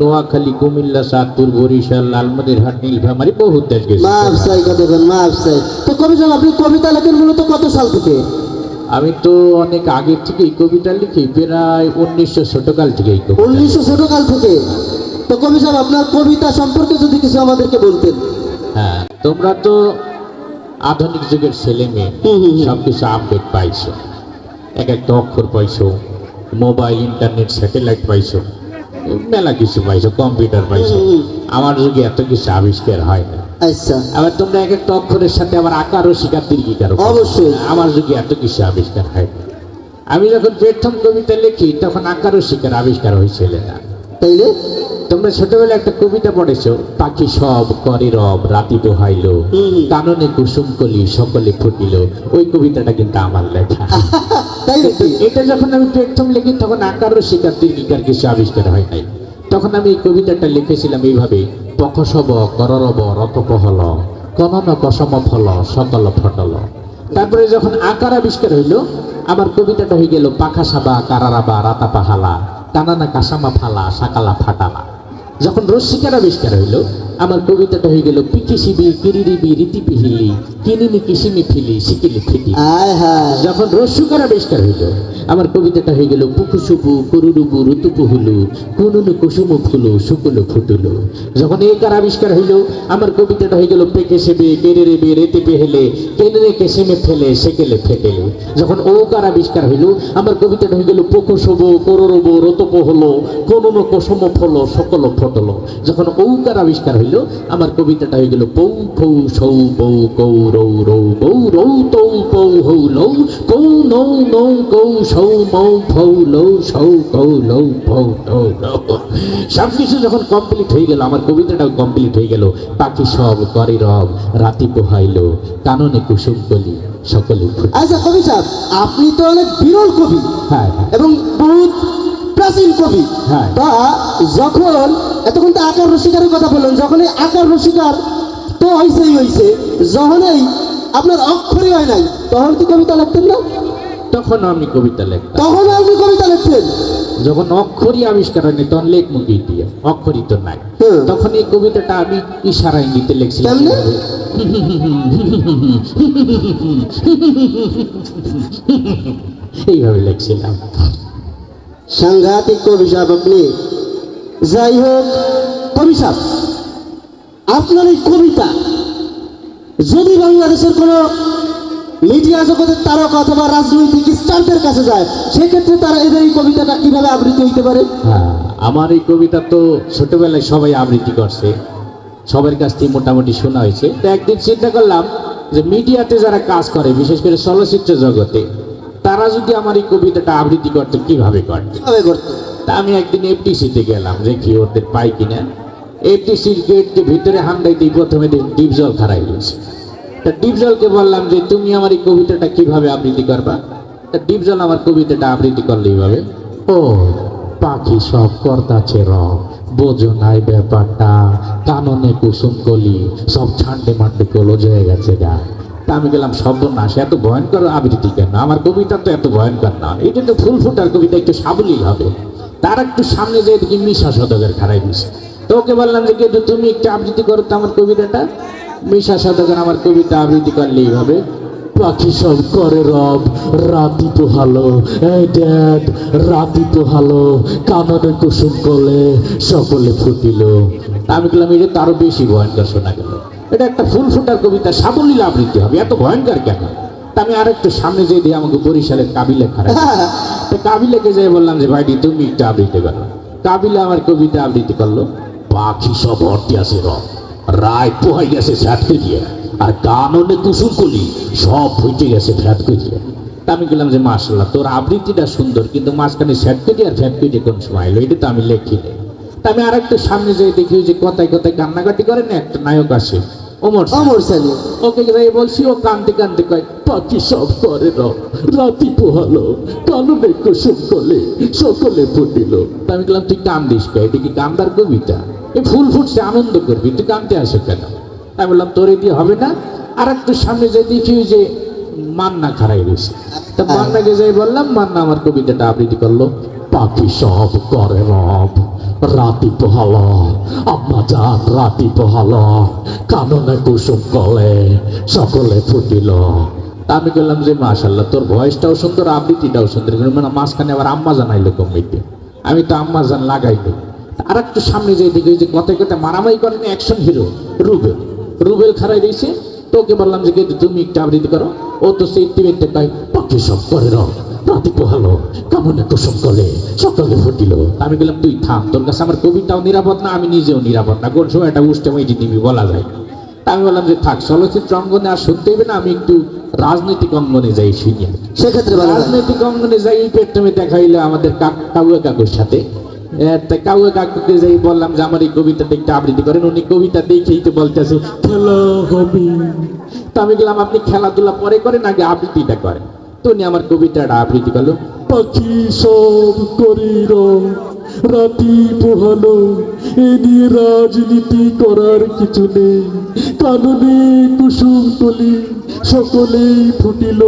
নোয়াখালী কুমিল্লা সাতপুর বরিশাল লালমনিরহাট নীলফামারী বহু দেশ গেছে। মাফ চাই কথা মাফ চাই। তো কবি সাহেব আপনি কবিতা লেখেন মূলত কত সাল থেকে? আমি তো অনেক আগে থেকেই কবিতা লিখি প্রায় উনিশশো ছোটকাল থেকেই। উনিশশো ছোটকাল থেকে? তো কবি সাহেব আপনার কবিতা সম্পর্কে যদি কিছু আমাদেরকে বলতেন। হ্যাঁ তোমরা তো আধুনিক যুগের ছেলে মেয়ে। সব কিছু আপডেট পাইছো। এক একটা অক্ষর পাইছো মোবাইল ইন্টারনেট স্যাটেলাইট পাইছো। মেলা কিছু পাইছো কম্পিউটার পাইছো। আমার যুগে এত কিছু আবিষ্কার হয় না। আচ্ছা। আবার তোমরা এক একটা অক্ষরের সাথে আবার আকারও শিকার দীর্ঘিকারও পাইছো। অবশ্যই। আমার যুগে এত কিছু আবিষ্কার হয় না। আমি যখন প্রথম কবিতা লিখি তখন আকারও শিকার আবিষ্কার হয়েছিল না। তাইলে? তোমরা ছোটবেলায় একটা কবিতা পড়েছো পাখি সব করে রব রাতি দোহাইল। কাননে কুসুম কলি সকলে ফুটিল। ওই কবিতাটা কিন্তু আমার লেখা। তাই এটা যখন আমি প্রথম লিখি, তখন আকারও শিকার দীর্ঘিকার কিছু আবিষ্কার হয় নাই। তখন আমি এই কবিতাটা লিখেছিলাম এইভাবে পকসব কররব রতপহল কনন কসম ফল সকল ফটল। তারপরে যখন আকার আবিষ্কার হইল, আমার কবিতাটা হয়ে গেল, পাখা সাবা, কারারাবা, রাতা পাহালা, কানানা কাসামা ফালা, সাকালা ফাটালা। যখন রশ্মিকার আবিষ্কার হইল আমার কবিতাটা হয়ে গেল পিকিসিবি কিরিরিবি রীতি পিহিলি কিনিনি কিসিমি ফিলি সিকিলি ফিলি যখন রস্যকার আবিষ্কার হইল আমার কবিতাটা হয়ে গেল পুকুসুপু কুরুরুবু ঋতুপুহুলু কুনুনু কুসুম ফুলু, শুকুলু ফুটুলু। যখন একার আবিষ্কার হইল, আমার কবিতাটা হয়ে গেল, পেকে সেবে কেড়ে রেবে রেতে পেহেলে, কেনে কেসেমে ফেলে সেকেলে ফেটেলে যখন ওকার আবিষ্কার হইল, আমার কবিতাটা হয়ে গেল পুকুসুব কররব হলো কোনুন কোসম ফল সকল ফটল। যখন ঔকার আবিষ্কার হইল, আমার কবিতাটা হয়ে গেল পৌ ফৌ সৌ বৌ কৌ রৌ রৌ বৌ রৌ, তৌ পৌ হৌ, লৌ কৌ নৌ নৌ কৌ সৌ মৌ ফৌ লৌ সৌ কৌ লৌ টৌ লৌ সব কিছু যখন কমপ্লিট হয়ে গেল আমার কবিতাটাও কমপ্লিট হয়ে গেল। পাখি সব করে রব রাতি পোহাইল কাননে কুসুম কলি সকলে আচ্ছা কবি সাহেব আপনি তো অনেক বিরল কবি হ্যাঁ হ্যাঁ। এবং বহুত প্রাচীন কবি। হ্যাঁ। তা যখন এতক্ষণ তো আকার রসিকারের কথা বললেন যখন এই আকার রসিকার তো হয়েছেই হয়েছে যখনই আপনার অক্ষরই হয় নাই তখন কি কবিতা লিখতেন না? তখন আমি কবিতা লেখতাম। তখন আপনি কবিতা লিখতেন। যখন অক্ষরই আবিষ্কার হয়নি তখন লেখ মুখি দিয়ে অক্ষরই তো নাই। হুম। তখন এই কবিতাটা আমি ইশারায় নিতে লিখছিলাম। কেমনে? এইভাবে লিখছিলাম। সাংঘাতিক কবি সাহেব আপনি যাই হোক কবি সাহেব আপনার এই কবিতা যদি বাংলাদেশের কোনো মিডিয়া জগতের তারকা অথবা রাজনৈতিক স্টারদের কাছে যায় সেক্ষেত্রে তারা এদের এই কবিতাটা কীভাবে আবৃত্তি হইতে পারে? হ্যাঁ আমার এই কবিতা তো ছোটবেলায় সবাই আবৃত্তি করছে। সবার কাছ থেকে মোটামুটি শোনা হয়েছে। তো একদিন চিন্তা করলাম যে মিডিয়াতে যারা কাজ করে বিশেষ করে চলচ্চিত্র জগতে তারা যদি আমার এই কবিতাটা আবৃত্তি করতে কীভাবে করতে কীভাবে করতে তা আমি একদিন এফটিসিতে গেলাম দেখি ওদের পাই কিনা। এফটিসির গেটকে ভিতরে হান্ডাই দিয়ে প্রথমে দেখি ডিপ জল খারাই গেছে তা ডিপ জলকে বললাম যে, তুমি আমার এই কবিতাটা কীভাবে আবৃত্তি করবা? তা ডিপ জল আমার কবিতাটা আবৃত্তি করলে এইভাবে। ও, পাখি সব কর্তাছে র, বোঝো নাই ব্যাপারটা, কাননে কুসুম কলি, সব ছান্ডে মান্ডে কলো জয়ে গেছে গা। তা আমি গেলাম সর্বনাশ, এত ভয়ঙ্কর আবৃত্তি কেন? আমার কবিতা তো এত ভয়ঙ্কর না। এটা তো ফুল ফুটার কবিতা একটু সাবলীল হবে। তার একটু সামনে যেয়ে দেখি মিশা শতকের খারাই দিছে তো ওকে বললাম যে কিন্তু তুমি একটু আবৃত্তি করো তো আমার কবিতাটা। মিশা শতকের আমার কবিতা আবৃত্তি করলে এইভাবে পাখি সব করে রব রাতি পোহালো এই ড্যাড রাতি পোহালো কাননে কুসুম কলে সকলে ফুটিল। তা আমি বললাম এটা তো আরও বেশি ভয়ঙ্কর শোনা গেল। এটা একটা ফুল ফুটার কবিতা সাবলীল আবৃত্তি হবে এত ভয়ঙ্কর কেন? তা আমি আরেকটু সামনে যেয়ে দিয়ে আমাকে বরিশালের কাবিলে খারাপ তো কাবিলাকে যাই বললাম যে ভাইটি তুমি একটু আবৃত্তি করো। কাবিলা আমার কবিতা আবৃত্তি করল পাখি সব ভর্তি আছে রব রায় পোহাই গেছে ফ্যাট করিয়ে আর কাননে কুসুম কলি সব ফুটে গেছে ফ্যাট করিয়ে তা আমি গেলাম যে মাসাল্লাহ তোর আবৃত্তিটা সুন্দর কিন্তু মাঝখানে ফ্যাট করি আর ফ্যাট করিয়ে কোন সময় এলো? এটা তো আমি লেখি নাই। তা আমি আরেকটু সামনে যেয়ে দেখি যে কথায় কথায় কান্নাকাটি করে না একটা নায়ক আসে ওমর সানি। অমর সানি ওকে যাই বলছি ও কান্দতে কান্দতে কয় পাখি সব করে রব রাতি পোহালো কাননে কুসুম কলে সকলে ফুটিল। তা আমি বললাম তুই কান্দিস কয়? এটা কি কান্দার কবিতা? এই ফুল ফুটছে, আনন্দ করবি তুই কান্দতে আসে কেন? আমি বললাম, তোর এ দিয়ে হবে না আর একটু সামনে যাই দেখি যে মান্না খারাই রয়েছে। তা মান্নাকে যাই বললাম, মান্না আমার কবিতাটা আবৃত্তি করল, পাখি সব করে রব, রাতি পোহাল, আম্মা যান রাতি পোহাল, কাননে কুসুম কলে সকলে ফুটিল। আমি বললাম যে মাশাল্লাহ তোর ভয়েসটাও সুন্দর, আবৃত্তিটাও সুন্দর। মানে মাঝখানে আবার আম্মা জানাইলো কমিটি আমি তো আম্মা জান লাগাইলো আর একটু সামনে যে দিকে ওই যে কথায় কথা মারামারি করেন অ্যাকশন হিরো রুবেল। রুবেল খারাই দিয়েছে। তোকে বললাম যে কিন্তু তুমি একটু আবৃত্তি করো। ও তো সেই টিভিতে কয় পাখি সব করে রং রাতি পোহালো কামনে কুসুম কলে সকালে ফুটিল। আমি বললাম তুই থাম তোর কাছে আমার কবিতাও নিরাপদ না আমি নিজেও নিরাপদ না। কোন সময় একটা উষ্টা মেয়েটি দিবি বলা যায়। তা আমি বললাম যে থাক চলচ্চিত্র অঙ্গনে আর শুনতে হবে না আমি একটু রাজনৈতিক অঙ্গনে যাই সেক্ষেত্রে রাজনৈতিক অঙ্গনে যাই পেট্রমে দেখা হইল আমাদের কাক- কাকুর সাথে। তা কাকুকে যাই, বললাম যে আমার এই কবিতা একটু আবৃত্তি করেন, উনি কবিতা দেখেই তো বলতেছে, খেলো হবে তা আমি গেলাম আপনি খেলাধুলা পরে করেন আগে আবৃত্তিটা করেন? তো উনি আমার কবিতাটা আবৃত্তি করল, পাখি সব করির রাতি পোহালো এ নিয়ে রাজনীতি করার কিছু নেই। কাননে কুসুম কলি সকলেই ফুটিল।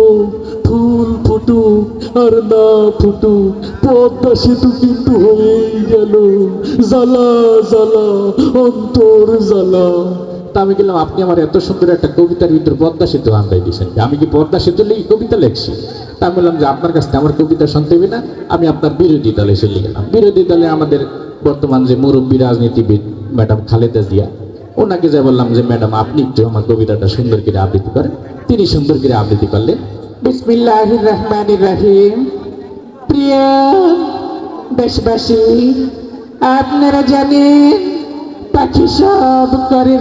ফুল ফুটুক আর না ফুটুক, পদ্মা সেতু কিন্তু হয়েই গেল। জ্বালা জ্বালা, অন্তর জ্বালা। তা আমি গেলাম আপনি আমার এত সুন্দর একটা কবিতার ভিতর পদ্মা সেতু আন্দাই দিয়েছেন। আমি কি পদ্মা সেতু কবিতা লেখছি? তা আমি বললাম যে আপনার কাছ থেকে আমার কবিতা শুনতে হবে না, আমি আপনার বিরোধী দলে চলে গেলাম বিরোধী দলে আমাদের বর্তমান যে মুরব্বী রাজনীতিবিদ ম্যাডাম খালেদা জিয়া, ওনাকে যা বললাম যে, ম্যাডাম, আপনি একটু আমার কবিতাটা সুন্দর করে আবৃত্তি করেন। তিনি সুন্দর করে আবৃত্তি করলেন। বিসমিল্লাহ রহমান রাহিম। প্রিয় দেশবাসী, আপনারা জানেন, পাখি সব করে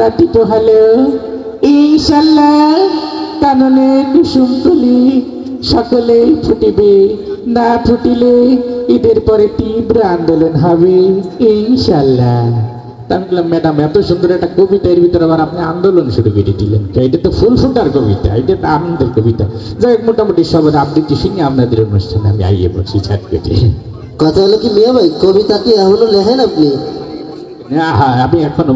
রাতি পোহালো ইনশাল্লাহ কাননে কুসুম তুলি সকলেই ফুটিবে। না ফুটিলে ঈদের পরে তীব্র আন্দোলন হবে, ইনশাল্লাহ। আমি বললাম ম্যাডাম, এত সুন্দর একটা কবিতা এর ভিতরে আবার আপনি আন্দোলন শুরু করে দিলেন। এটা তো ফুল ফুটার কবিতা, এটা তো আনন্দের কবিতা। যাই হোক, মোটামুটি সবার আবৃত্তি শুনে আপনাদের অনুষ্ঠানে আমি আইয়ে বলছি ছাট কেটে। কথা হলো কি, মিয়া ভাই, কবিতা কি এখনও লেখেন আপনি? হ্যাঁ আমি এখনও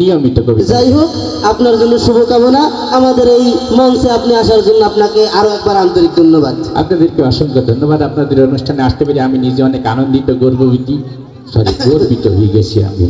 নিয়মিত কবিতা যাই হোক আপনার জন্য শুভকামনা। আমাদের এই মঞ্চে আপনি আসার জন্য আপনাকে আরও একবার আন্তরিক ধন্যবাদ। আপনাদেরকে অসংখ্য ধন্যবাদ। আপনাদের অনুষ্ঠানে আসতে পেরে আমি নিজে অনেক আনন্দিত গর্ববিতি সরি গর্বিত হয়ে গেছি আমি।